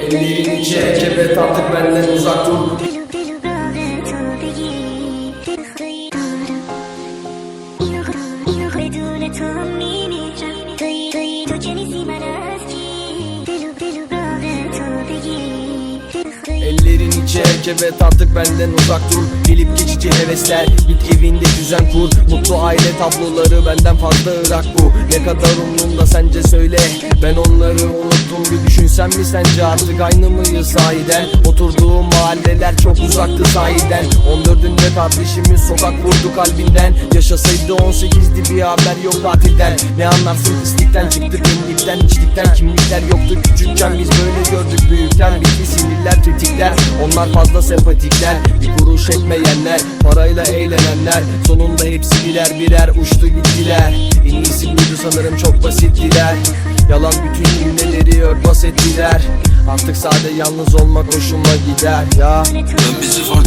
Elini içe cebet artık benden uzak dur Tell me Çek evet artık benden uzak dur. Gelip geçici hevesler. Git evinde düzen kur. Mutlu aile tabloları benden fazla ırak bu. Ne kadar umrumda sence söyle. Ben onları unuttum. Bir düşünsen mi sence artık aynı mıyız sahiden? Oturduğum mahalleler çok uzaktı sahiden. 14'ünde kardeşimiz sokak vurdu kalbinden. Yaşasaydı 18'di bir haber yok tatilden Ne anlarsın pislikten çıktık indikten içlikten. Kimlikler yoktu. Küçükken biz böyle gördük büyükten. Bitti sinirler tetikler. Onlar fazla sempatikler Bir kuruş etmeyenler parayla eğlenenler. Sonunda hepsi birer birer uçtu gittiler. En iyisi buydu sanırım çok basittiler Yalan bütün cümleleri örtbas ettiler. Artık sade yalnız olmak hoşuma gider ya. Ben bizi farklı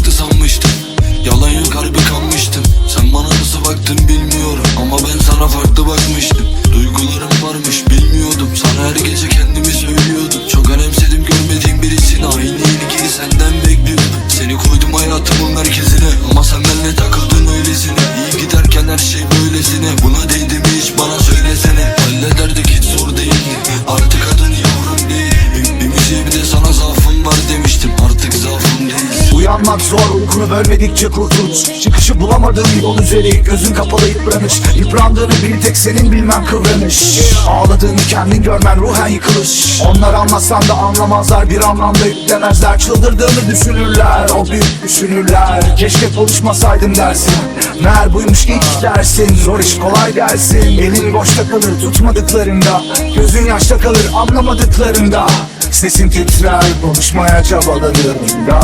Uyanmak zor. Uykunu bölmedikçe kurtuluş. Çıkışı bulamadığım yol üzeri Gözün kapalı yıpranış. Yıprandığını bir tek senin bilmen kıvranış Ağladığını kendin görmen ruhen yıkılış. Onlar anlasan da anlamazlar Bir anlamda yüklemezler. Çıldırdığını düşünürler O büyük düşünürler. Keşke konuşmasaydım dersin. Meğer buymuş ki hiç dersin. Zor iş kolay dersin Elin boşta kalır tutmadıklarında. Gözün yaşta kalır anlamadıklarında. Sesin titrer konuşmaya çabaladığında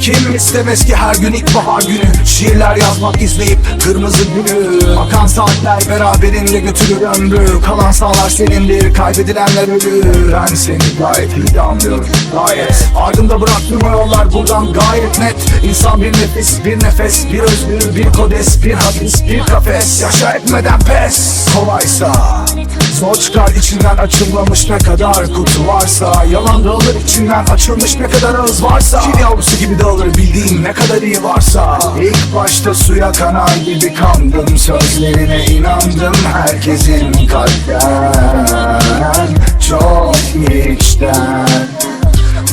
Kim istemez ki her gün ilkbahar günü? Şiirler yazmak izleyip kırmızı gülü Akan saatler beraberinde götürür ömrü. Kalan sağlar senindir kaybedilenler ölür. Ben seni gayet iyi anlıyorum gayet. Ardımda bıraktığım yollar buradan gayet net. İnsan bir nefis bir nefes bir özgür bir kodes Bir hapis bir kafes. Yaşa etmeden pes. Kolaysa Zor çıkar içinden açılmamış ne kadar kutu varsa. Yalan dağılır içinden açılmış ne kadar ağız varsa. Çil yavrusu gibi dağılır bildiğin ne kadar iyi varsa. İlk başta suya kanar gibi kandım Sözlerine inandım herkesin kalpten. Çok içten.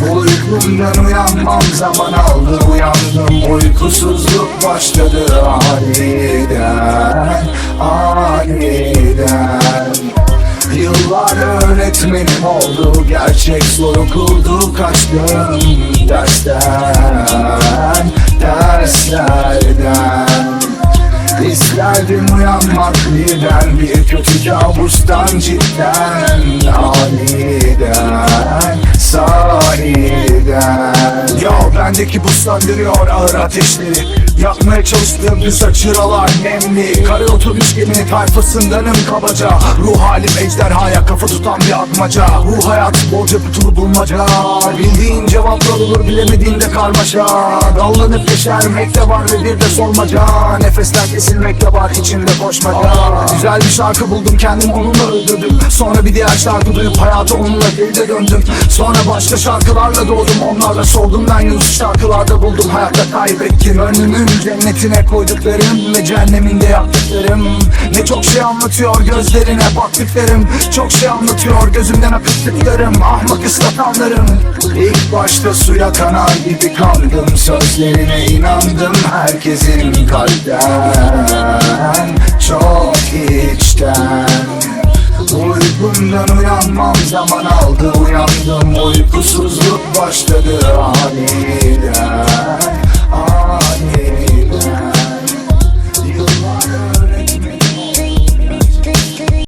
Bu uykumdan uyanmam zaman aldı Uyandım. Uykusuzluk başladı aniden öğretmenim oldu Gerçek zor okuldu Kaçtım dersten Derslerden. İsterdim uyanmak birden Bir kötü kabustan cidden Aniden Sahiden. Yo bendeki bu söndürüyor ağır ateşleri Yakmaya çalıştığım düz açıralar nemli. Kare otobüs gemi tayfasındanım kabaca. Ruh halim ejderhaya kafa tutan bir atmaca. Bu hayat bolca putulu bulmaca. Bildiğin cevaplar olur bilemediğinde karmaşa. Dallanıp yeşermekte var ve bir de sormaca Nefesler kesilmekte var içinde koşmaca. Güzel bir şarkı buldum kendim onunla öldürdüm. Sonra bir diğer şarkı duyup hayata onunla geride döndüm. Sonra başka şarkılarla doğdum onlarla soldum Ben yüz şarkılarda buldum hayatta kaybettim Önümün cennetine koyduklarım ve cehenneminde yaptıklarım. Ne çok şey anlatıyor gözlerine baktıklarım Çok şey anlatıyor gözümden akıttıklarım Ahmak ıslatanlarım. İlk başta suya kanar gibi kandım Sözlerine inandım herkesin kalpten. Çok içten. Uykumdan uyanmam zaman aldı Uyandım. Uykusuzluk başladı aniden